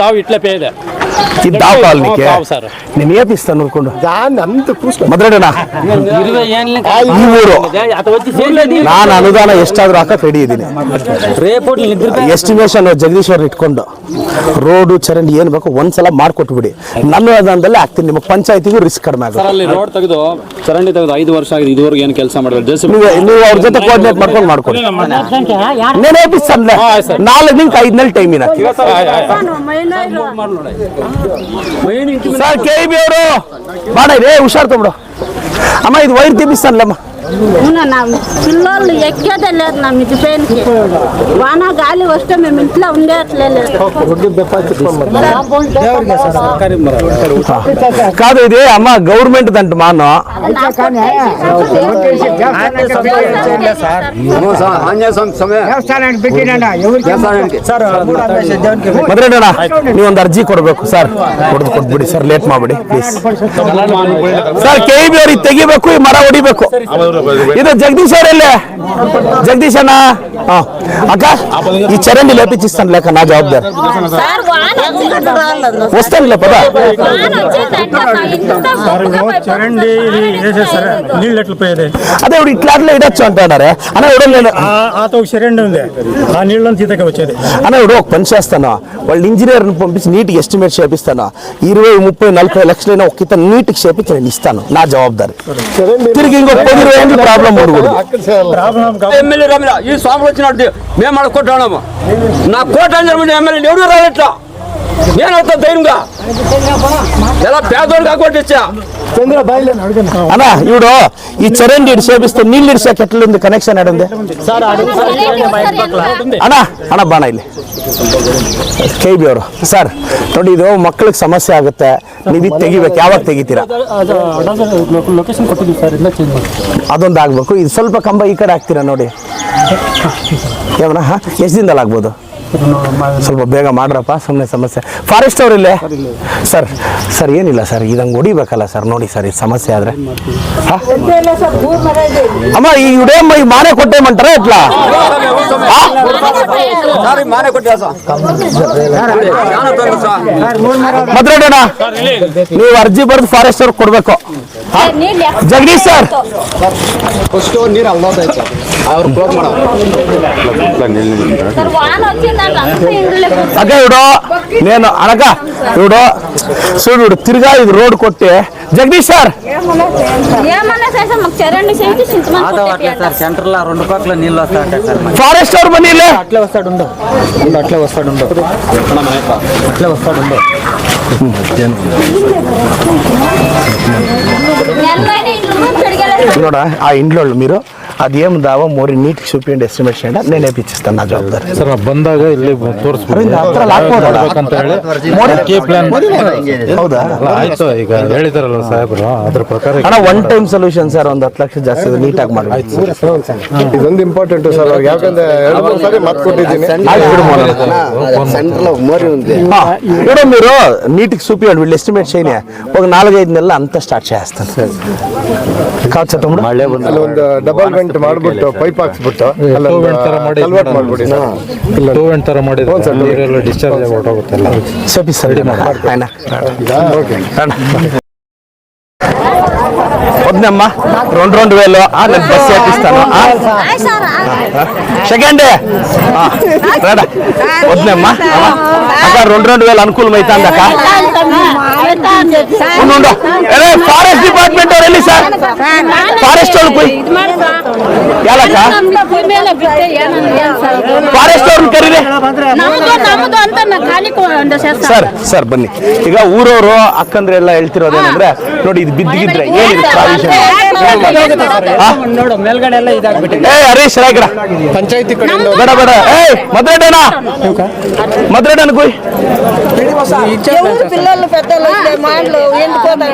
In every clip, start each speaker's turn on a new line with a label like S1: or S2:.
S1: ತಾವು ಇಟ್ಲೆ ಪೇ
S2: ಇದೆ. ಇದ್ದಾವ
S1: ಕಾಲನಿಗೆ? ಸರ್. ನಿಮ್ಗೆ
S3: ಪಿಸ್ತಾನ ನೋಡ್ಕೊಂಡು? ನಮ್ದು
S1: ಮದ್ರಡಣ ಈ ಊರು ನಾನು ಅನುದಾನ ಎಷ್ಟಾದ್ರೂ ಹಾಕಕ್ ರೆಡಿ ಇದ್ದೀನಿ. ಎಸ್ಟಿಮೇಷನ್ ಜಗದೀಶ್ವರ್ ಇಟ್ಕೊಂಡು ರೋಡು ಚರಂಡಿ ಏನ್ ಬೇಕು ಒಂದ್ಸಲ ಮಾಡ್ಕೊಟ್ಬಿಡಿ. ನನ್ನ ಅನುದಾನದಲ್ಲೇ ಹಾಕ್ತೀನಿ. ನಿಮಗೆ ಪಂಚಾಯತಿಗೂ ರಿಸ್ಕ್ ಕಡಿಮೆ ಆಗುತ್ತೆ.
S4: ರೋಡ್ ತೆಗೆದು ಚರಂಡಿ ತೆಗೆದು ಐದು ವರ್ಷ ಆಗಿದೆ ಇದುವರೆಗೆ ಏನು ಕೆಲಸ ಮಾಡಿದ್ರೆ ಜೆ
S1: ನೀವು ನೀವು ಅವ್ರ ಜೊತೆ ಕೋಆರ್ಡಿನೇಟ್ ಮಾಡ್ಕೊಂಡು ಮಾಡ್ಕೊಳ್ಳಿ. ನೀನೇ ಬಿಸ್ ಅಲ್ಲ. ನಾಲ್ಕು ನಿಮ್ಗೆ ಐದ್ನಲ್ಲಿ ಟೈಮ್ ಇನ ಸರ್ ಕೆ ಬಿ ಅವರು ಮಾಡಿ ರೇ ಹುಷಾರ್ ತೊಗೊಂಡು ಅಮ್ಮ ಇದು ವೈರ್
S5: ತಿಬ್ಬಿಸ್ತಾನಲ್ಲಮ್ಮ నా పిల్లోళ్ళు ఎక్కేదే లేదు నా మిద్ది పైనకి వాన గాలి వస్తే మేము ఇంట్లో ఉండేట్లే లేదు
S1: కాదు ఇది అమ్మ గవర్నమెంట్ దంట మాను
S3: ದೇವಸ್ಥಾನಕ್ಕೆ ಬಿಟ್ಟಿರಣ್ಣ ఎవరికి
S1: ಮದ್ರೇಡಣ್ಣ ನೀವು ಒಂದು ಅರ್ಜಿ ಕೊಡಬೇಕು ಸರ್ ಕೊಡ್ದು ಕೊಟ್ಬಿಡಿ ಸರ್ ಲೇಟ್ ಮಾಡ್ಬಿಡಿ ಪ್ಲೀಸ್ ಸರ್ ಕೆ ಬಿ ಅವ್ರಿಗೆ ತೆಗಿಬೇಕು ಈ ಮರ ಹೊಡಿಬೇಕು ಇದು ಜಗದೀಶ್ ಅವರಲ್ಲೇ ಜಗದೀಶ್ ಅಣ್ಣ ಹಾ. అక్క ఈ చరండి లేపించిస్తాను లేక నా జవాబుదారి
S5: సార్ వాన వచ్చిందంటే రాళ్ళందు.
S1: వస్తానులే పదా
S5: వాన వచ్చిందంటే నా ఇంట్లో గొప్పగా
S6: చరండి వేసేస్తారు నీళ్ళు ఎట్లా పోయేది
S1: అదే ఇప్పుడు ఇట్లా అట్లా ఇడొచ్చు అంటున్నారే అన్న ఇప్పుడు నేను
S6: ఆ- ఆత ఒక చరండి ఉంది ఆ నీళ్ళని తీతకి వచ్చేది
S1: అన్న ఇప్పుడు ఒక పని చేస్తాను వాళ్ళు ఇంజనీర్ని పంపించి నీట్గా ఎస్టిమేట్ చేపిస్తాను ఇరవై ముప్పై నలభై లక్షలైనా ఒక ఇతను నీట్కి చేపించి నేను ఇస్తాను నా జవాబుదారి తిరిగి ఇంకొక పది ఇరవై ఏంది ప్రాబ్లం ఉండకూడదు
S4: ఎమ్మెల్యే రమణ ఈ స్వామి వచ్చినట్టు మేము అడుక్కుంటున్నాము నా కోట ఎమ్మెల్యే ఎవరు రాయట్లా నేను అవుతా ధైర్యంగా. ఎలా పేదోడు కాకుండా ఇచ్చా
S3: ಚಂದ್ರ ಬಾಯಿಲೆ ಅಡುಗೆ
S1: అన్న ఇప్పుడు ఈ చరండి ఇటు చేపిస్తే నీళ్ళు ఇడిసాక ఎట్లుంది కనెక్షన్ ఆడుంది ಅಣ್ಣ ಅಣ್ಣ ಬಾಣ ಇಲ್ಲಿ ಕೆ ಬಿ ಅವರು ಸರ್ ನೋಡಿ ಇದು ಮಕ್ಕಳಿಗೆ ಸಮಸ್ಯೆ ಆಗುತ್ತೆ ನೀವು ಇದು ತೆಗಿಬೇಕು ಯಾವಾಗ ತೆಗಿತೀರಾ
S2: ಲೊಕೇಶನ್ ಕೊಟ್ಟಿದ್ದೀವಿ ಸರ್ ಇಲ್ಲ ಚೇಂಜ್ ಮಾಡಿ
S1: ಅದೊಂದು ಆಗ್ಬೇಕು ಇದು ಸ್ವಲ್ಪ ಕಂಬ ಈ ಕಡೆ ಹಾಕ್ತೀರಾ ನೋಡಿ ಏಮಣ್ಣ ಹಾ ಎಷ್ಟು ದಿನದಲ್ಲಿ ಆಗ್ಬೋದು ಸ್ವಲ್ಪ ಬೇಗ ಮಾಡ್ರಪ್ಪ ಸುಮ್ಮನೆ ಸಮಸ್ಯೆ. ಫಾರೆಸ್ಟ್ ಅವ್ರ ಇಲ್ಲೇ? ಸರ್ ಸರ್ ಏನಿಲ್ಲ ಸರ್ ಇದಂಗೆ ಹೊಡಿಬೇಕಲ್ಲ ಸರ್ ನೋಡಿ ಸರ್ ಇದು ಸಮಸ್ಯೆ ಆದರೆ. ಅಮ್ಮ ಈ ಉಡೇಮ್ಮ ಈ ಮಾನೆ
S4: ಕೊಟ್ಟೆ ಮಂಟ್ರ
S1: ಇಟ್ಲ ನೀವು ಅರ್ಜಿ ಬರೆದು ಫಾರೆಸ್ಟ್ ಅವ್ರಿಗೆ ಕೊಡ್ಬೇಕು. ಜಗದೀಶ್ ಸರ್.
S3: ಫಸ್ಟು ನೀರು ಅಲ್ಲೋದೈತೆ ಅವ್ರು ಕ್ಲೋಸ್
S1: అక్క ఇప్పుడు నేను అనగ ఇప్పుడు సూర్యుడు తిరిగా ఇది రోడ్ కొట్టి. జగదీష్ సార్! ఫారెస్ట్ వారు
S2: అట్లే వస్తాడు అట్లే వస్తాడు అట్లే
S1: ఆ ఇంట్లో మీరు? ಅದೇಮ್ ఏం ಮೋರಿ ನೀಟ್ నీట్ ಅಂಡ್ ಎಸ್ಟಿಮೇಷನ್ ಅಂತ నేను వేపిస్తాను ಜವಾಬ್ದಾರಿ.
S7: ಸರ್ ಬಂದಾಗ ಇಲ್ಲಿ
S1: ಅದ್ರಲ್ಲಿ
S7: ಕೆ ಪ್ಲಾನ್
S1: ಹೌದಾ?
S7: ಆಯ್ತು ಈಗ ಅದರ ಪ್ರಕಾರ
S1: ಅಣ್ಣ ಒನ್ ಟೈಮ್ ಸೊಲ್ಯೂಷನ್ ಸರ್ ಒಂದು ಹತ್ತು ಲಕ್ಷ ಜಾಸ್ತಿ ನೀಟಾಗಿ ಮಾಡಿ
S3: ಇದೊಂದು ಇಂಪಾರ್ಟೆಂಟ್ ಸರ್ ಯಾಕಂದ್ರೆ ಎರಡು ಮೂರು ಸಾರಿ ಮತ್ ಕೊಟ್ಟಿದ್ದೀನಿ.
S1: సెంటర్ లో మోరి ಅಂತ ಸ್ಟಾರ್ಟ್ మీరు నీటికి చూపించండి వీళ్ళు ఎస్టిమేట్ చేయని ఒక స్టార్ట్
S3: ಅಲ್ಲಿ ಒಂದು ಡಬಲ್ ವೆಂಟ್ ಮಾಡ್ಬಿಟ್ಟು ಪೈಪ್ ಹಾಕ್ಸ್ಬಿಟ್ಟು
S7: ಟೂ ವೆಂಟ್ ತರ ಮಾಡಿ
S3: ಕನ್ವರ್ಟ್ ಮಾಡ್ಬಿಡಿ
S7: ಟೂ ವೆಂಟ್ ತರ ಮಾಡಿದ್ರೆ ನೀರೆಲ್ಲ ಡಿಸ್ಚಾರ್ಜ್ ಆಗಿ ಹೊರಟೋಗುತ್ತಲ್ಲ
S1: చేపిస్తారు ఆయన వద్దమ్మా రెండు రెండు వేలు ఆ, నేను బస్ చేపిస్తాను ఆ? సెకండ్ వద్దమ్మా అక్క రెండు రెండు వేలు అనుకూలం అవుతుంది అక్క ಫಾರೆಸ್ಟ್ ಡಿಪಾರ್ಟ್ಮೆಂಟ್ ಅವ್ರು ಎಲ್ಲಿ ಸರ್ ಫಾರೆಸ್ಟ್ ಅವ್ರು ಕೊಯ್ ಯಾಲಕ್ಕ? ಫಾರೆಸ್ಟ್ ಅವ್ರನ್ನ ಕರೀರಿ. ಸರ್ ಸರ್ ಬನ್ನಿ. ಈಗ ಊರವರು ಅಕ್ಕಂದ್ರೆ ಎಲ್ಲ ಹೇಳ್ತಿರೋದೇನಂದ್ರೆ ನೋಡಿ ಇದು ಬಿದ್ದಿಗಿದ್ರೆ ಏನಿದೆ ಪ್ರಾವಿಷನ್
S2: ನೋಡು ಮೇಲ್ಗಡೆ ಎಲ್ಲ ಇದಾಗ್ಬಿಟ್ಟಿದೆ.
S1: ಏ ಹರೀಶ್ ರಾಯ್ಗಡ
S3: ಪಂಚಾಯತಿ
S1: ಬೇಡ ಬೇಡ. ಏ ಕುಯ್?
S8: ఎవరు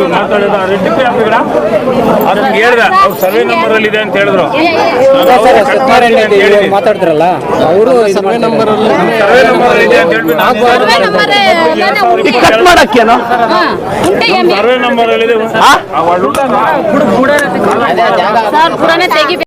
S6: ನೀವು ಮಾತಾಡಿದ ರೆಡ್ಡಿಪಿ ಹಾಕಿದ್ರ ಅದನ್ನ ಹೇಳ್ದೆ ಅವ್ರು ಸರ್ವೆ ನಂಬರ್ ಅಲ್ಲಿ ಇದೆ ಅಂತ ಹೇಳಿದ್ರು
S2: ಮಾತಾಡ್ತಾರಲ್ಲ ಅವರು ಸರ್ವೆ ನಂಬರ್ ಅಲ್ಲಿ
S6: ಸರ್ವೆ ನಂಬರ್ ಇದೆ ಅಂತ ಹೇಳ್ಬಿಟ್ಟು
S1: ಕಟ್ ಮಾಡಕ್ಕೇನು
S6: ಸರ್ವೆ ನಂಬರ್ ಅಲ್ಲಿ ಇದೆ